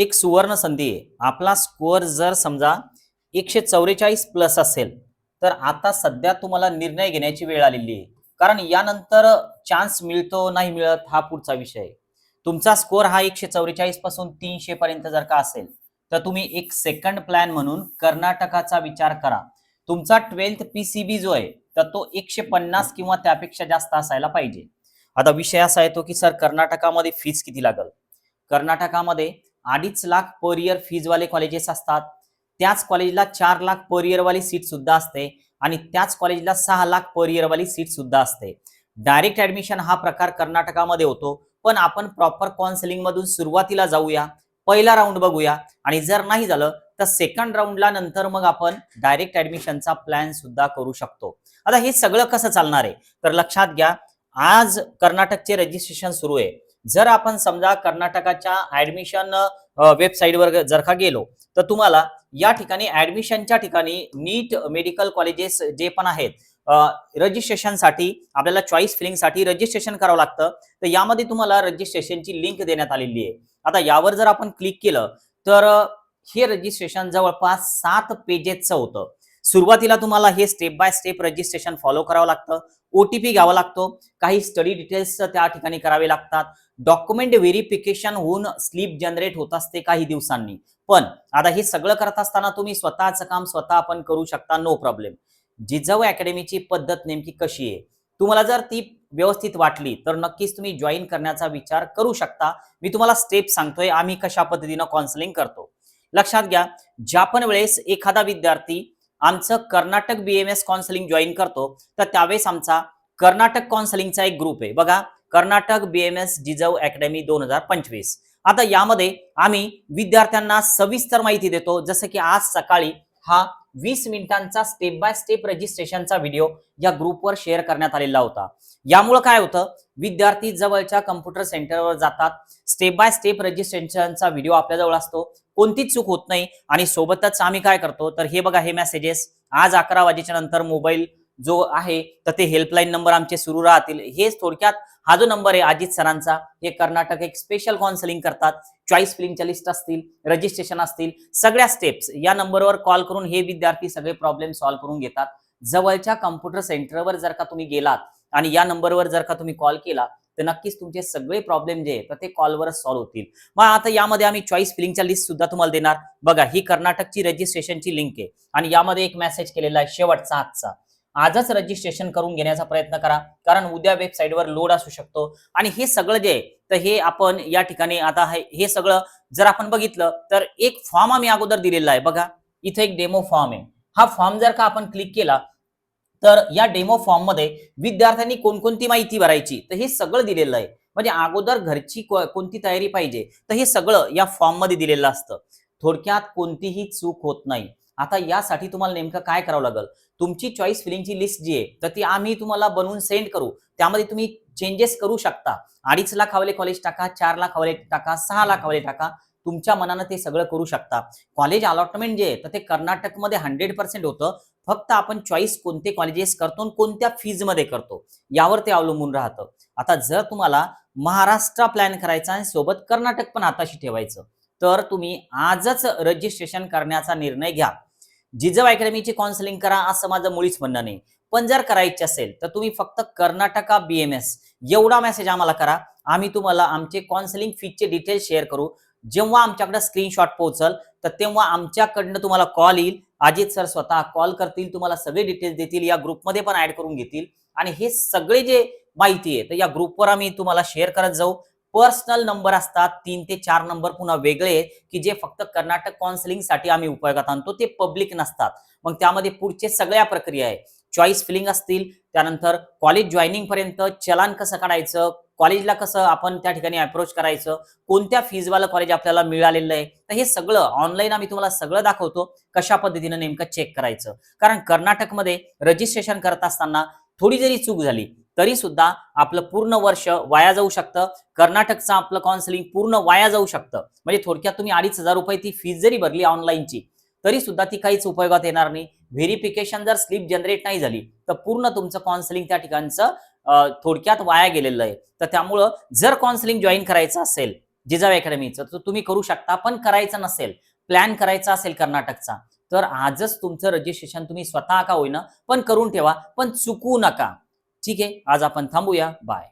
एक सुवर्ण संधी आहे. आपला स्कोअर जर समजा एकशे चौवेचाळीस प्लस असेल तर आता सध्या तुम्हाला निर्णय घेण्याची वेळ आलेली आहे. कारण यानंतर चान्स मिळतो नाही मिळत हा पुढचा विषय आहे. तुमचा स्कोअर हा एकशे चौवेचाळीसपासून तीनशे पर्यंत जर का असेल तर तुम्ही एक सेकंड प्लॅन म्हणून कर्नाटकाचा विचार करा. तुमचा ट्वेल्थ पीसीबी जो आहे तर तो एकशे पन्नास किंवा त्यापेक्षा जास्त असायला पाहिजे. आता विषय असा येतो की सर कर्नाटकामध्ये फीज किती लागल? कर्नाटकामध्ये अडीच लाख पर इयर फीजवाले कॉलेजेस असतात. त्याच कॉलेजला चार लाख पर इयरवाली सीट सुद्धा असते आणि त्याच कॉलेजला सहा लाख पर इयरवाली सीट सुद्धा असते. डायरेक्ट ऍडमिशन हा प्रकार कर्नाटकामध्ये होतो. पण आपण प्रॉपर काउन्सिलिंग मधून सुरुवातीला जाऊया. पहिला राऊंड बघूया. आणि जर नाही झालं तर सेकंड राऊंडला नंतर मग आपण डायरेक्ट ऍडमिशनचा प्लॅन सुद्धा करू शकतो. आता हे सगळं कसं चालणार आहे? तर लक्षात घ्या आज कर्नाटकचे रजिस्ट्रेशन सुरू आहे. जर आपण समजा कर्नाटकाच्या ऍडमिशन वेबसाईटवर जर का गेलो तर तुम्हाला या ठिकाणी ऍडमिशनच्या ठिकाणी नीट मेडिकल कॉलेजेस जे पण आहेत रजिस्ट्रेशनसाठी आपल्याला चॉईस फिलिंगसाठी रजिस्ट्रेशन करावं लागतं. तर यामध्ये तुम्हाला रजिस्ट्रेशनची लिंक देण्यात आलेली आहे. आता यावर जर आपण क्लिक केलं तर हे रजिस्ट्रेशन जवळपास सात पेजेसचं होतं. सुरुवातीला तुम्हाला हे step by step registration follow करावं लागतं. ओटीपी घ्यावा लागतो. काही स्टडी डिटेल्स त्या ठिकाणी करावे लागतात. डॉक्युमेंट व्हेरिफिकेशन होऊन स्लिप जनरेट होत असते काही दिवसांनी. पण आता हे सगळं करत असताना तुम्ही स्वतःचं काम स्वतः आपण करू शकता नो प्रॉब्लेम जिजाऊ अकॅडमीची पद्धत नेमकी कशी आहे? तुम्हाला जर ती व्यवस्थित वाटली तर नक्कीच तुम्ही जॉईन करण्याचा विचार करू शकता. मी तुम्हाला स्टेप सांगतोय आम्ही कशा पद्धतीनं काउन्सिलिंग करतो. लक्षात घ्या ज्या पण वेळेस एखादा विद्यार्थी आमचं कर्नाटक बीएमएस काउन्सिलिंग जॉईन करतो. तर त्यावेळेस आमचा कर्नाटक काउन्सिलिंगचा एक ग्रुप आहे. बघा कर्नाटक बीएमएस जिजाऊ अकॅडमी दोन हजार पंचवीस. आता यामध्ये आम्ही विद्यार्थ्यांना सविस्तर माहिती देतो. जसं की आज सकाळी हा वीस मिनिटांचा स्टेप बाय स्टेप रजिस्ट्रेशनचा व्हिडिओ या ग्रुपवर शेअर करण्यात आलेला होता. यामुळे काय होतं? विद्यार्थी जवळच्या कम्प्युटर सेंटरवर जातात. स्टेप बाय स्टेप रजिस्ट्रेशनचा व्हिडिओ आपल्याजवळ असतो. कोणतीच चूक होत नाही. आणि सोबतच आम्ही काय करतो? तर हे बघा हे मेसेजेस आज अकरा वाजेच्या नंतर मोबाईल जो आहे तर ते हेल्पलाईन नंबर आमचे सुरू राहतील. हेच थोडक्यात हा जो नंबर आहे अजित सरांचा हे कर्नाटक एक स्पेशल काउन्सिलिंग करतात. चॉईस फिलिंगच्या लिस्ट असतील रजिस्ट्रेशन असतील सगळ्या स्टेप्स या नंबरवर कॉल करून हे विद्यार्थी सगळे प्रॉब्लेम सॉल्व्ह करून घेतात. जवळच्या कम्प्युटर सेंटरवर जर का तुम्ही गेलात आणि या नंबरवर जर का तुम्ही कॉल केला तर नक्कीच तुमचे सगळे प्रॉब्लेम जे आहे तर ते कॉलवरच सॉल्व्ह होतील. मग आता यामध्ये आम्ही चॉईस फिलिंगच्या लिस्ट सुद्धा तुम्हाला देणार. बघा ही कर्नाटकची रजिस्ट्रेशनची लिंक आहे. आणि यामध्ये एक मेसेज केलेला आहे शेवटचा आजचा आजच रजिस्ट्रेशन करून घेण्याचा प्रयत्न करा. कारण उद्या वेबसाईटवर लोड असू शकतो. आणि हे सगळं जे आहे तर हे आपण या ठिकाणी आता हे सगळं जर आपण बघितलं तर एक फॉर्म आम्ही अगोदर दिलेला आहे. बघा इथे एक डेमो फॉर्म आहे. हा फॉर्म जर का आपण क्लिक केला तर या डेमो फॉर्ममध्ये विद्यार्थ्यांनी कोणकोणती माहिती भरायची? तर हे सगळं दिलेलं आहे. म्हणजे अगोदर घरची कोणती तयारी पाहिजे? तर हे सगळं या फॉर्ममध्ये दिलेलं असतं. थोडक्यात कोणतीही चूक होत नाही. आता यासाठी तुम्हाला नेमकं काय करावं लागेल? तुमची चॉईस फिलिंगची लिस्ट जी आहे तर ती आम्ही तुम्हाला बनवून सेंड करू. त्यामध्ये तुम्ही चेंजेस करू शकता. अडीच लाख हवाले कॉलेज टाका चार लाख हवाले टाका सहा लाख हवाले टाका. तुमच्या मनानं ते सगळं करू शकता. कॉलेज अलॉटमेंट जे आहे तर ते कर्नाटकमध्ये हंड्रेड पर्सेंट होतं. फक्त आपण चॉईस कोणते कॉलेजेस करतो आणि कोणत्या फीजमध्ये करतो यावर ते अवलंबून राहतं. आता जर तुम्हाला महाराष्ट्र प्लॅन करायचा आणि सोबत कर्नाटक पण हाताशी ठेवायचं तर तुम्ही आजच रजिस्ट्रेशन करण्याचा निर्णय घ्या. जिजाऊ अकॅडमीची काउन्सिलिंग करा असं माझं मुळीच म्हणणं नाही. पण जर करायची असेल तर तुम्ही फक्त कर्नाटका बीएमएस एवढा मेसेज आम्हाला करा. आम्ही तुम्हाला आमचे काउन्सिलिंग फीचे डिटेल्स शेअर करू. जेव्हा आमच्याकडे स्क्रीनशॉट पोहोचल तर तेव्हा आमच्याकडनं तुम्हाला कॉल येईल. अजित सर स्वतः कॉल करतील तुम्हाला सगळे डिटेल्स देतील या ग्रुपमध्ये पण ऍड करून घेतील. आणि हे सगळे जे माहिती आहे तर या ग्रुपवर आम्ही तुम्हाला शेअर करत जाऊ. पर्सनल नंबर असतात तीन ते चार नंबर पुन्हा वेगळे की जे फक्त कर्नाटक काउन्सिलिंगसाठी आम्ही उपयोगात आणतो ते पब्लिक नसतात. मग त्यामध्ये पुढचे सगळ्या प्रक्रिया आहे चॉईस फिलिंग असतील त्यानंतर कॉलेज जॉईनिंग पर्यंत चलान कसं काढायचं कॉलेजला कसं आपण त्या ठिकाणी अप्रोच करायचं कोणत्या फीजवालं कॉलेज आपल्याला मिळालेलं आहे तर हे सगळं ऑनलाईन आम्ही तुम्हाला सगळं दाखवतो कशा पद्धतीनं नेमकं चेक करायचं. कारण कर्नाटकमध्ये रजिस्ट्रेशन करत असताना थोडी जरी चूक झाली तरी सुद्धा आपलं पूर्ण वर्ष वाया जाऊ शकतं. कर्नाटकचं आपलं काउन्सिलिंग पूर्ण वाया जाऊ शकतं. म्हणजे थोडक्यात तुम्ही अडीच हजार रुपये ती फीस जरी भरली ऑनलाईनची तरी सुद्धा ती काहीच उपयोगात येणार नाही. व्हेरिफिकेशन जर स्लिप जनरेट नाही झाली तर पूर्ण तुमचं काउन्सिलिंग त्या ठिकाणचं थोडक्यात वाया गेलेलं आहे. तर त्यामुळं जर काउन्सिलिंग जॉईन करायचं असेल जिजाऊ अकॅडमीचं तर तुम्ही करू शकता पण करायचं नसेल प्लॅन करायचा असेल कर्नाटकचा तर आजच तुमचं रजिस्ट्रेशन तुम्ही स्वतः का होईना पण करून ठेवा पण चुकू नका. ठीक आहे आज आपण थांबूया. बाय